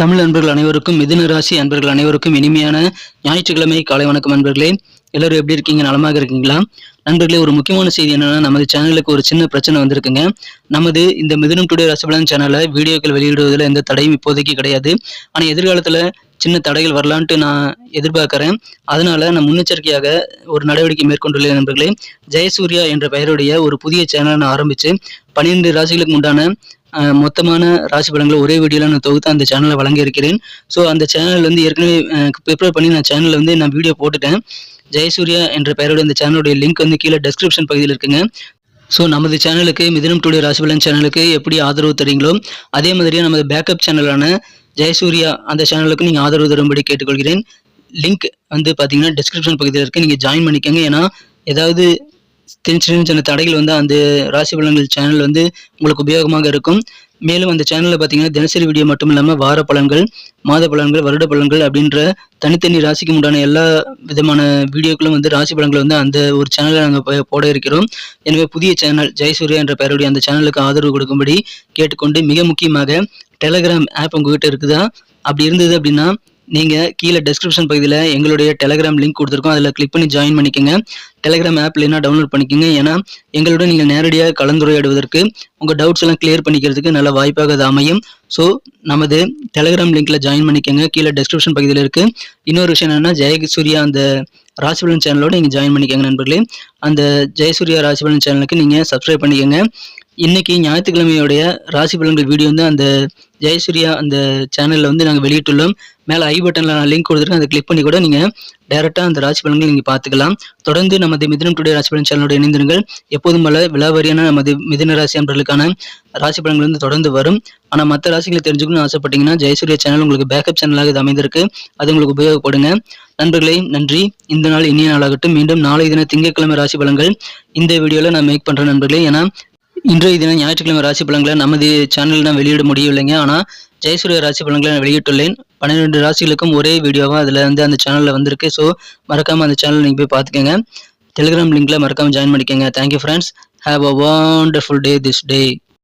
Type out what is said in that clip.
தமிழ் அன்பர்கள் அனைவருக்கும் மிதுன ராசி அன்பர்கள் அனைவருக்கும் இனிமையான ஞாயிற்றுக்கிழமை காலை வணக்கம் அன்பர்களே. எல்லாரும் எப்படி இருக்கீங்க? நலமாக இருக்கீங்களா? நண்பர்களே ஒரு முக்கியமான செய்தி என்னன்னா நமது சேனலுக்கு ஒரு சின்ன பிரச்சனை வந்திருக்குங்க. நமது இந்த மிதுனம் டுடே ரசபலன் சேனலை வீடியோக்கள் வெளியிடுவதில் எந்த தடையும் இப்போதைக்கு கிடையாது. ஆனால் எதிர்காலத்தில் சின்ன தடைகள் வரலான்ட்டு நான் எதிர்பார்க்குறேன். அதனால நான் முன்னெச்சரிக்கையாக ஒரு நடவடிக்கை மேற்கொண்டுள்ளேன் நண்பர்களே. ஜெயசூர்யா என்ற பெயருடைய ஒரு புதிய சேனலை நான் ஆரம்பித்து பன்னிரெண்டு ராசிகளுக்கு உண்டான மொத்தமான ராசி பலன்களை ஒரே வீடியோவில் நான் தொகுத்து அந்த சேனலை வழங்கியிருக்கிறேன். ஸோ அந்த சேனல் வந்து ஏற்கனவே ப்ரிப்பேர் பண்ணி நான் சேனலில் வந்து நான் வீடியோ போட்டுட்டேன். ஜெயசூர்யா என்ற பெயரோட இந்த சேனலுடைய லிங்க் வந்து கீழே டெஸ்கிரிப்ஷன் பகுதியில் இருக்குங்க. ஸோ நமது சேனலுக்கு மிதினம் டுடே ராசிபலன் சேனலுக்கு எப்படி ஆதரவு தரீங்களோ அதே மாதிரியே நமது பேக்கப் சேனலான ஜெயசூர்யா அந்த சேனலுக்கு நீங்கள் ஆதரவு தரும்படி கேட்டுக்கொள்கிறேன். லிங்க் வந்து பார்த்தீங்கன்னா டிஸ்கிரிப்ஷன் பகுதியில் இருக்குது நீங்கள் ஜாயின் பண்ணிக்கோங்க. ஏன்னா ஏதாவது சின்ன சின்ன தடைகள் வந்து அந்த ராசி பலன்கள் சேனல் வந்து உங்களுக்கு உபயோகமாக இருக்கும். மேலும் அந்த சேனலில் பார்த்தீங்கன்னா தினசரி வீடியோ மட்டும் இல்லாமல் வார பலன்கள் மாத பலன்கள் வருட பலன்கள் அப்படின்ற தனித்தனி ராசிக்கு உண்டான எல்லா விதமான வீடியோக்களும் வந்து ராசி பலன்கள் வந்து அந்த ஒரு சேனலில் நாங்கள் போட இருக்கிறோம். எனவே புதிய சேனல் ஜெயசூர்யா என்ற பெயருடைய அந்த சேனலுக்கு ஆதரவு கொடுக்கும்படி கேட்டுக்கொண்டு மிக முக்கியமாக டெலகிராம் ஆப் உங்ககிட்ட இருக்குதா? அப்படி இருந்தது அப்படின்னா நீங்கள் கீழே டெஸ்கிரிப்ஷன் பகுதியில் எங்களுடைய டெலகிராம் லிங்க் கொடுத்துருக்கோம். அதில் கிளிக் பண்ணி ஜாயின் பண்ணிக்கோங்க. டெலகிராம் ஆப் இல்லைன்னா டவுன்லோட் பண்ணிக்கோங்க. ஏன்னா எங்களோட நீங்கள் நேரடியாக கலந்துரையாடுவதற்கு உங்கள் டவுட்ஸ் எல்லாம் கிளியர் பண்ணிக்கிறதுக்கு நல்ல வாய்ப்பாக அது அமையும். ஸோ நமது டெலகிராம் லிங்கில் ஜாயின் பண்ணிக்கோங்க. கீழே டெஸ்கிரிப்ஷன் பகுதியில் இருக்குது இன்னொரு விஷயம் என்னென்னா ஜெயசூர்யா அந்த ராசிபலன் சேனலோட நீங்கள் ஜாயின் பண்ணிக்கோங்க நண்பர்களே. அந்த ஜெயசூர்யா ராசிபலன் சேனலுக்கு நீங்கள் சப்ஸ்கிரைப் பண்ணிக்கோங்க. இன்னைக்கு ஞாயிற்றுக்கிழமையுடைய ராசி பலன்கள் வீடியோ வந்து அந்த ஜெயசூர்யா அந்த சேனலில் வந்து நாங்கள் வெளியிட்டுள்ளோம். மேலே ஐ பட்டனில் நான் லிங்க் கொடுத்துருக்கேன். அதை கிளிக் பண்ணி கூட நீங்கள் டேரெக்டாக அந்த ராசி பலன்கள் நீங்கள் பார்த்துக்கலாம். தொடர்ந்து நமது மிதினம் டுடே ராசி பலன் சேனலோட இணைந்திருங்கள். எப்போதும் போல விலாவரியான நமது மிதின ராசி அன்பர்களுக்கான ராசி பலன்கள் வந்து தொடர்ந்து வரும். ஆனால் மற்ற ராசிகளை தெரிஞ்சுக்கணும்னு ஆசைப்பட்டீங்கன்னா ஜெயசூர்யா சேனல் உங்களுக்கு பேக்கப் சேனலாக இது அமைந்திருக்கு. அது உங்களுக்கு உபயோகப்படுங்க. நண்பர்களே நன்றி. இந்த நாள் இனிய நாளாகட்டும். மீண்டும் நாளை தின திங்கட்கிழமை ராசி பலன்கள். இந்த வீடியோவில் நான் மேக் பண்ணுறேன் நண்பர்களே. ஏன்னா இன்றைய தினம் ஞாயிற்றுக்கிழமை ராசி பலன்களை நமது சேனலில் நான் வெளியிட முடியவில்லைங்க. ஆனால் ஜெயசூரிய ராசி பலன்களை நான் வெளியிட்டுள்ளேன். பன்னிரெண்டு ராசிகளுக்கும் ஒரே வீடியோவாக அதில் வந்து அந்த சேனலில் வந்திருக்கு. ஸோ மறக்காமல் அந்த சேனல் நீங்கள் போய் பார்த்துக்கோங்க. டெலிகிராம் லிங்கில் மறக்காமல் ஜாயின் பண்ணிக்கோங்க. Thank you friends have a wonderful day this day